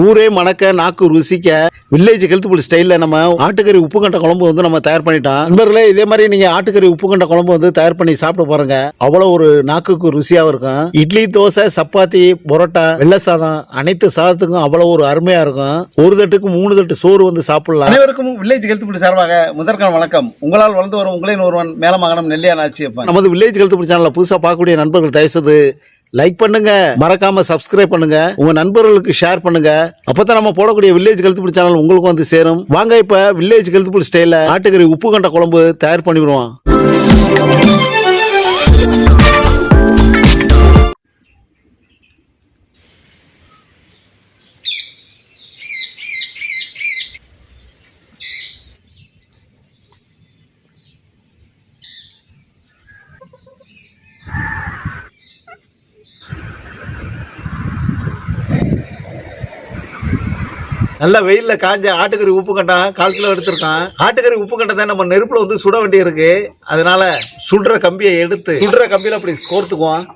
ஊரே மணக்க நாக்கு ருசிக்க வில்லேஜ் கெழுத்துப்புடி ஸ்டைலில் நம்ம ஆட்டுக்கறி உப்பு கண்ட குழம்பு வந்து நம்ம தயார் பண்ணிட்டோம். நண்பர்களே இதே மாதிரி நீங்க ஆட்டுக்கறி உப்பு கண்ட குழம்பு வந்து தயார் பண்ணி சாப்பிட்டு பாருங்க. அவ்வளோ ஒரு நாக்குக்கு ருசியாகவும் இருக்கும். இட்லி தோசை சப்பாத்தி பரோட்டா வெள்ளை சாதம் அனைத்து சாதத்துக்கும் அவ்வளோ ஒரு அருமையா இருக்கும். ஒரு தட்டுக்கு மூணு தட்டு சோறு வந்து சாப்பிடலாம். அனைவருக்கும் வில்லேஜ் கெழுத்துப்புடி சார்பாக முதற்கான வணக்கம். உங்களால் வளர்ந்து வரும் உங்களின் ஒருவன் மேலமகனம் நெல்லியா நாச்சியப்பன் நமது வில்லேஜ் கெழுத்துப்புடி சேனலை புதுசாக பார்க்கக்கூடிய நண்பர்கள் தயவுசெய்து லைக் பண்ணுங்க. மறக்காம சப்ஸ்கிரைப் பண்ணுங்க. உங்க நண்பர்களுக்கு ஷேர் பண்ணுங்க. அப்பதான் நம்ம போடக்கூடிய வில்லேஜ் கழுத்துப்பிடி சேனல் உங்களுக்கு வந்து சேரும். வாங்க இப்ப வில்லேஜ் கழுத்துப்பிடி ஸ்டைல ஆட்டுக்கறி உப்பு கண்ட குழம்பு தயார் பண்ணிவிடுவோம். நல்ல வெயில்ல காஞ்ச ஆட்டுக்கறி உப்பு கண்டான் கால் கிலோ எடுத்திருக்கான். ஆட்டுக்கறி உப்பு கண்டத்தை நம்ம நெருப்புல வந்து சுட வேண்டி இருக்கு அதனால சுடுற கம்பியை எடுத்து சுடுற கம்பியில அப்படி கோர்த்துக்குவோம்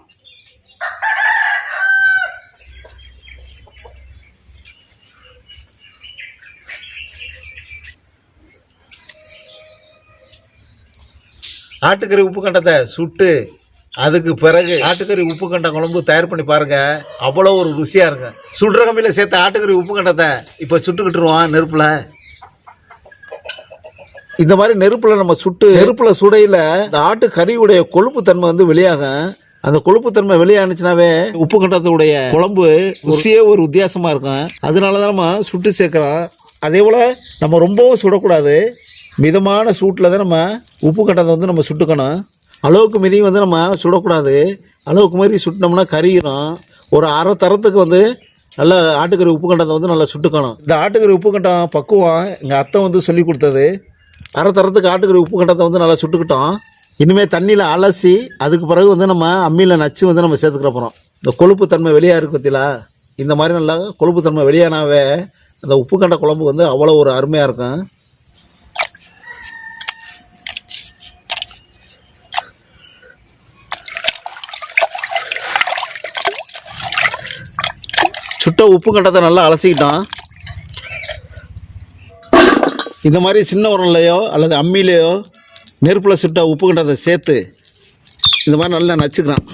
ஆட்டுக்கறி உப்பு கண்டத்தை சுட்டு அதுக்கு பிறகு ஆட்டுக்கறி உப்பு கண்ட குழம்பு தயார் பண்ணி பாருங்க. அவ்வளோ ஒரு ருசியாக இருக்கும் சுடுற கம்பியில் சேர்த்த ஆட்டுக்கறி உப்பு கண்டத்தை இப்போ சுட்டுக்கிட்டுருவோம் நெருப்பில். இந்த மாதிரி நெருப்பில் நம்ம சுட்டு நெருப்பில் சுடையில் இந்த ஆட்டு கறியுடைய கொழுப்பு தன்மை வந்து வெளியாகும் அந்த கொழுப்பு தன்மை வெளியானுச்சுனாவே உப்பு கண்டத்துடைய குழம்பு ருசியே ஒரு வித்தியாசமாக இருக்கும். அதனால தான் நம்ம சுட்டு சேர்க்குறோம். அதே போல் நம்ம ரொம்பவும் சுடக்கூடாது. மிதமான சூட்டில் தான் நம்ம உப்பு கண்டத்தை வந்து நம்ம சுட்டுக்கணும். அளவுக்கு மீறியும் வந்து நம்ம சுடக்கூடாது. அளவுக்கு மீறி சுட்டினோம்னா கரியிடும் ஒரு அரை தரத்துக்கு வந்து நல்லா ஆட்டுக்கறி உப்பு கண்டத்தை வந்து நல்லா சுட்டுக்கணும். இந்த ஆட்டுக்கறி உப்பு கண்டம் பக்குவம் எங்கள் அத்தை வந்து சொல்லி கொடுத்தது. அரை தரத்துக்கு ஆட்டுக்கறி உப்பு கண்டத்தை வந்து நல்லா சுட்டுக்கிட்டோம். இனிமேல் தண்ணியில் அலசி அதுக்கு பிறகு வந்து நம்ம அம்மியில் நச்சு வந்து நம்ம சேர்த்துக்கிற போகிறோம் இந்த கொழுப்பு தன்மை வெளியாக இருக்கு பார்த்தீங்களா இந்த மாதிரி நல்லா கொழுப்பு தன்மை வெளியானாவே அந்த உப்பு கண்ட குழம்பு வந்து அவ்வளோ ஒரு அருமையாக இருக்கும். சுட்ட உப்பு கண்டத்தை நல்லா அலசிக்கிட்டான். இந்த மாதிரி சின்ன உரம்லையோ அல்லது அம்மிலேயோ நெருப்பில் சுட்ட உப்பு கண்டத்தை சேர்த்து இந்த மாதிரி நல்லா நச்சுக்கிறான்.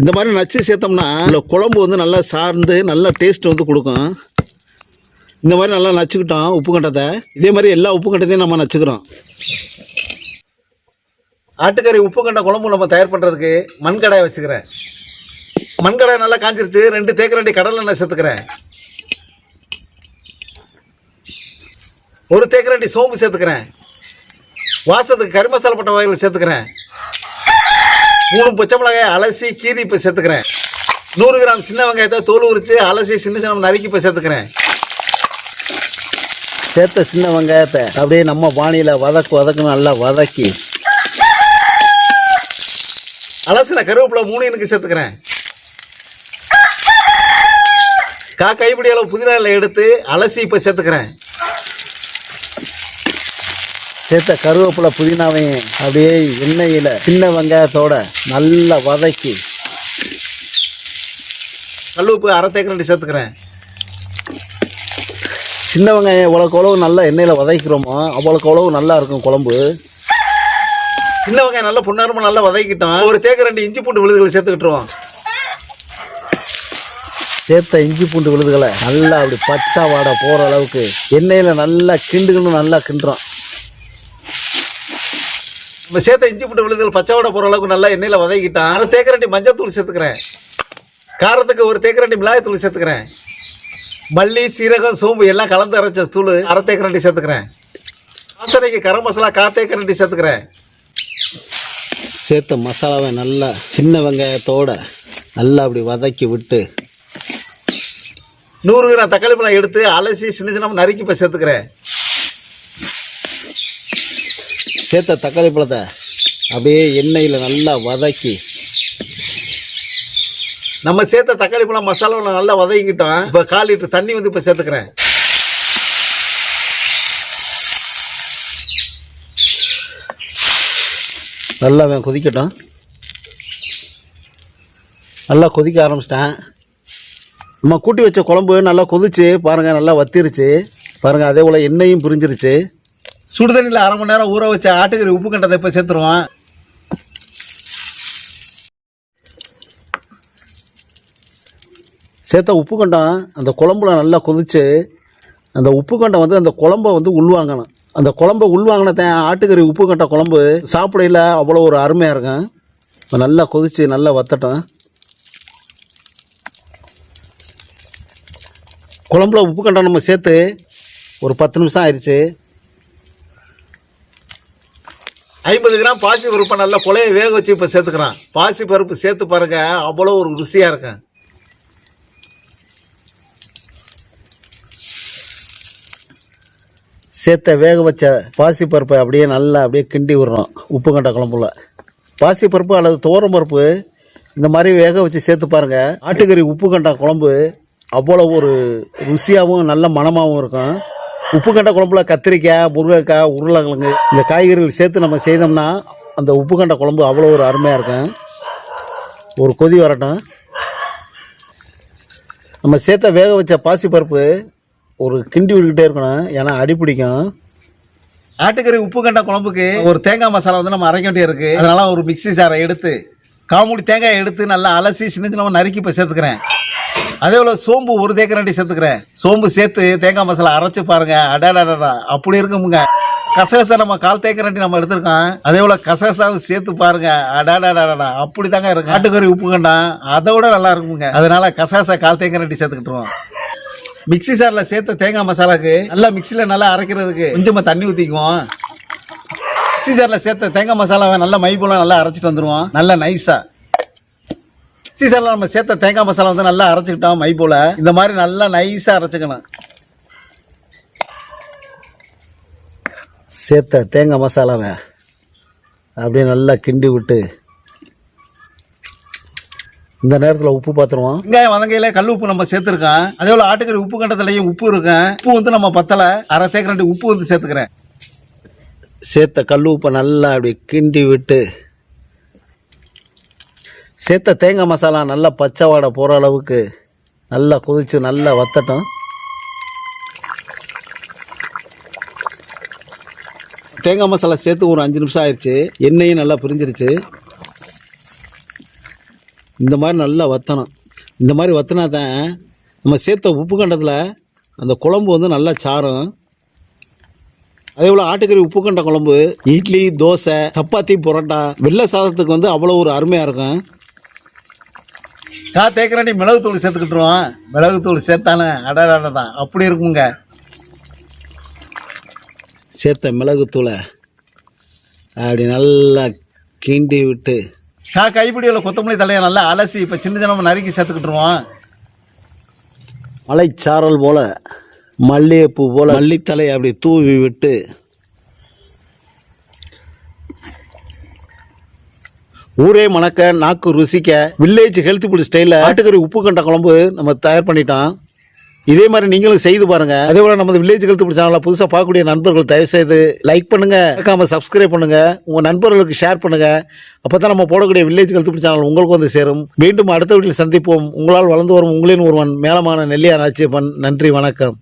இந்த மாதிரி நச்சு சேர்த்தோம்னா இல்லை குழம்பு வந்து நல்லா சார்ந்து நல்ல டேஸ்ட் வந்து கொடுக்கும். இந்த மாதிரி நல்லா நச்சுக்கிட்டோம் உப்பு கண்டத்தை இதே மாதிரி எல்லா உப்பு கண்டத்தையும் நம்ம நச்சுக்கிறோம். ஆட்டுக்கறி உப்பு கண்ட குழம்பு நம்ம தயார் பண்ணுறதுக்கு மண்கடாயை வச்சுக்கிறேன். மண்கடை நல்லா காஞ்சிருச்சு. ரெண்டு தேக்கரண்டி கடலை எண்ணெய் சேர்த்துக்கிறேன். ஒரு தேக்கரண்டி சோம்பு சேர்த்துக்கிறேன். வாசத்துக்கு கறி மசாலா பட்ட வகைகள் சேர்த்துக்கிறேன். மூணு பச்சை மிளகாய் அலசி கீரி இப்போ சேர்த்துக்கிறேன். நூறு கிராம் சின்ன வெங்காயத்தை தோல் உரித்து அலசி சின்ன சின்ன நறுக்கி இப்போ சேர்த்துக்கிறேன். சேர்த்த சின்ன வெங்காயத்தை அப்படியே நம்ம பாணியில் வதக்கு வதக்கு நல்லா வதக்கி. அலசின கருவேப்பிலை மூணு எனக்கு சேர்த்துக்கிறேன். கா கைப்பிடி அளவு புதினா எடுத்து அலசி இப்போ சேர்த்துக்கிறேன். சேர்த்த கருவேப்பிலை புதினாவையும் அப்படியே எண்ணெயில் சின்ன வெங்காயத்தோட நல்லா வதக்கி கல்லுப்பு அரை தேக்கரண்டி சேர்த்துக்கிறேன். சின்ன வெங்காயம் எவ்வளோக்கு எவ்வளவு நல்லா எண்ணெயில் வதக்கிறோமோ அவ்வளோக்கு அவ்வளவு நல்லா இருக்கும் குழம்பு. சின்ன வெங்காயம் நல்லா பொன்னாரமாக நல்லா வதக்கிட்டோம். ஒரு தேக்கரண்டி இஞ்சி பூண்டு விழுதுகளை சேர்த்துக்கிட்டுருவோம். சேர்த்த இஞ்சி பூண்டு விழுதுகளை நல்லா அப்படி பச்சை வாடை போகிற அளவுக்கு எண்ணெயில் நல்லா கிண்டுக்கணும் நல்லா கிண்டுறோம். நம்ம சேர்த்த இஞ்சி பூண்டு விழுதுகள் பச்சை வாடை போகிற அளவுக்கு நல்லா எண்ணெயில் வதக்கிட்டான் அரை தேக்கரண்டி மஞ்சள் தூள் சேர்த்துக்கிறேன். காரத்துக்கு ஒரு தேக்கரண்டி மிளகாய்த்தூள் சேர்த்துக்கிறேன். மல்லி சீரகம் சோம்பு எல்லாம் கலந்து அரைச்ச தூள் அரை தேக்கரண்டி சேர்த்துக்கிறேன். வாசனைக்கு கரம் மசாலா கா தேக்கரண்டி சேர்த்துக்கிறேன். சேர்த்த மசாலாவை நல்லா சின்ன வெங்காயத்தோட நல்லா அப்படி வதக்கி விட்டு நூறு கிராம் தக்காளி பழம் எடுத்து அலசி சின்ன சின்ன நறுக்கி இப்போ சேர்த்துக்கிறேன். சேர்த்த தக்காளி பழத்தை அப்படியே எண்ணெயில் நல்லா வதக்கி. நம்ம சேர்த்த தக்காளி பழம் மசாலாவில் நல்லா வதக்கிட்டோம் இப்போ கால் லிட்டர் தண்ணி வந்து இப்போ சேர்த்துக்கிறேன். நல்லா கொதிக்கட்டும். நல்லா கொதிக்க ஆரம்பிச்சிட்டேன். நம்ம கூட்டி வச்ச குழம்பு நல்லா கொதிச்சு பாருங்க நல்லா வத்திருச்சு. பாருங்கள் அதே போல் எண்ணெயும் பிரிஞ்சிருச்சு. சுடுதண்ணியில் அரை மணி நேரம் ஊற வச்ச ஆட்டுக்கறி உப்பு கண்டதை இப்போ சேர்த்துருவோம். சேர்த்த உப்பு கண்டம் அந்த குழம்புல நல்லா கொதிச்சு அந்த உப்பு கண்டம் வந்து அந்த குழம்ப வந்து உள்வாங்கணும். அந்த குழம்ப உள்வாங்கினதான் ஆட்டுக்கறி உப்பு கண்ட குழம்பு சாப்பிடையில அவ்வளோ ஒரு அருமையாக இருக்கும். நல்லா கொதிச்சு நல்லா வத்தட்டும். குழம்புல உப்பு கண்டம் நம்ம சேர்த்து. ஒரு பத்து நிமிஷம் ஆயிடுச்சு ஐம்பது கிராம் பாசி பருப்பை நல்லா குழைய வேக வச்சு இப்போ சேர்த்துக்கிறான். பாசி பருப்பு சேர்த்து பாருங்க அவ்வளோ ஒரு ருசியாக இருக்கும் சேர்த்த வேக வச்ச பாசி பருப்பை அப்படியே நல்லா அப்படியே கிண்டி விடுறோம் உப்பு கண்ட குழம்புல. பாசி பருப்பு அல்லது துவரம் பருப்பு இந்த மாதிரி வேக வச்சு சேர்த்து பாருங்க. ஆட்டுக்கறி உப்பு கண்ட குழம்பு அவ்வளோ ஒரு ருசியாகவும் நல்ல மனமாகவும் இருக்கும். உப்பு கண்ட குழம்புல கத்திரிக்காய் முருங்கைக்காய் உருளைக்கிழங்கு இந்த காய்கறிகள் சேர்த்து நம்ம செய்தோம்னா அந்த உப்பு கண்ட குழம்பு அவ்வளோ ஒரு அருமையாக இருக்கும். ஒரு கொதி வரட்டும். நம்ம சேர்த்த வேக வச்ச பாசிப்பருப்பு ஒரு கிண்டி விட்டுக்கிட்டே இருக்கணும். ஏன்னா அடி பிடிக்கும். ஆட்டுக்கறி உப்பு கண்ட குழம்புக்கு ஒரு தேங்காய் மசாலா வந்து நம்ம அரைக்க வேண்டிய இருக்குது அதனால் ஒரு மிக்ஸி சாரை எடுத்து காமுடி தேங்காய் எடுத்து நல்லா அலசி சின்ன சின்ன நறுக்கி இப்போ சேர்த்துக்கிறேன். அதே போல் சோம்பு ஒரு தேக்கரண்டி சேர்த்துக்கிறேன். சோம்பு சேர்த்து தேங்காய் மசாலா அரைச்சு பாருங்க. அடாடாடா அப்படி இருக்குமுங்க. கசகசா நம்ம கால் தேக்கரண்டி நம்ம எடுத்திருக்கோம். அதே போல் கசகசாவும் சேர்த்து பாருங்க. அடாடாடாடா அப்படி தாங்க இருக்கும். ஆட்டுக்கறி உப்பு கண்டா அதை விட நல்லா இருக்குங்க அதனால கசகசா கால் தேக்கரண்டி சேர்த்துக்கிட்டுருவோம். மிக்ஸி சாரில் சேர்த்த தேங்காய் மசாலாக்கு நல்லா மிக்சியில் நல்லா அரைக்கிறதுக்கு கொஞ்சமாக தண்ணி ஊற்றிக்குவோம் மிக்சி சாரில் சேர்த்த தேங்காய் மசாலாவை நல்லா மை போல நல்லா அரைச்சிட்டு வந்துடுவோம் நல்லா நைஸாக சாரில் நம்ம சேர்த்த தேங்காய் மசாலா வந்து நல்லா அரைச்சிக்கிட்டோம் மை போல. இந்த மாதிரி நல்லா நைஸாக அரைச்சிக்கணும். சேர்த்த தேங்காய் மசாலாவை அப்படியே நல்லா கிண்டி விட்டு இந்த நேரத்தில் உப்பு பார்த்துருவோம் வெங்காயம் வதங்கையில கல் உப்பு நம்ம சேர்த்துருக்கோம். அதே போல் ஆட்டுக்கறி உப்பு கண்டத்துலையும் உப்பு இருக்கும் உப்பு வந்து நம்ம பத்தலை. அரை தேக்கரண்டி உப்பு வந்து சேர்த்துக்கிறேன். சேர்த்த கல் உப்பை நல்லா அப்படி கிண்டி விட்டு சேர்த்த தேங்காய் மசாலா நல்லா பச்சை வாடை போகிற அளவுக்கு நல்லா கொதிச்சு நல்லா வத்தட்டும். தேங்காய் மசாலா சேர்த்து ஒரு அஞ்சு நிமிஷம் ஆயிடுச்சு எண்ணெயும் நல்லா பிரிஞ்சிருச்சு. இந்த மாதிரி நல்லா வத்தணும். இந்த மாதிரி வத்தினா தான் நம்ம சேர்த்த உப்பு கண்டத்தில் அந்த குழம்பு வந்து நல்லா சாரும். அதே போல் ஆட்டுக்கறி உப்பு கண்ட குழம்பு இட்லி தோசை சப்பாத்தி புரோட்டா வெள்ளை சாதத்துக்கு வந்து அவ்வளோ ஒரு அருமையாக இருக்கும். கா தேக்கராண்டி மிளகு தூள் சேர்த்துக்கிட்டுருவோம் மிளகு தூள் சேர்த்தானே அடாடாடா அப்படி இருக்குங்க. சேர்த்த மிளகுத்தூளை அப்படி நல்லா கிண்டி விட்டு கா கைப்பிடியில் கொத்தமல்லி தலையை நல்லா அலசி இப்போ சின்ன சின்னமாக நறுக்கி சேர்த்துக்கிட்டுருவோம் மலைச்சாரல் போல மல்லிகைப்பூ போல மல்லித்தலையை அப்படி தூவி விட்டு ஊரே மணக்க நாக்கு ருசிக்க வில்லேஜ் ஹெல்த் ஃபுட் ஸ்டைலில் ஆட்டுக்கறி உப்பு கண்ட குழம்பு நம்ம தயார் பண்ணிட்டோம். இதே மாதிரி நீங்களும் செய்து பாருங்க. அதே போல நமது வில்லேஜ் ஹெல்த் ஃபுட் சேனலை புதுசாக பார்க்கக்கூடிய நண்பர்கள் தயவு செய்து லைக் பண்ணுங்க. மறக்காம சப்ஸ்கிரைப் பண்ணுங்க. உங்க நண்பர்களுக்கு ஷேர் பண்ணுங்க. அப்பதான் நம்ம போடக்கூடிய வில்லேஜ் ஹெல்த் ஃபுட் சேனல் உங்களுக்கு வந்து சேரும். மீண்டும் அடுத்த வீட்டில் சந்திப்போம். உங்களால் வளர்ந்து வரும் உங்களின் ஒருவன் மேலமான நெல்லியார் ஆட்சியப்பன். நன்றி வணக்கம்.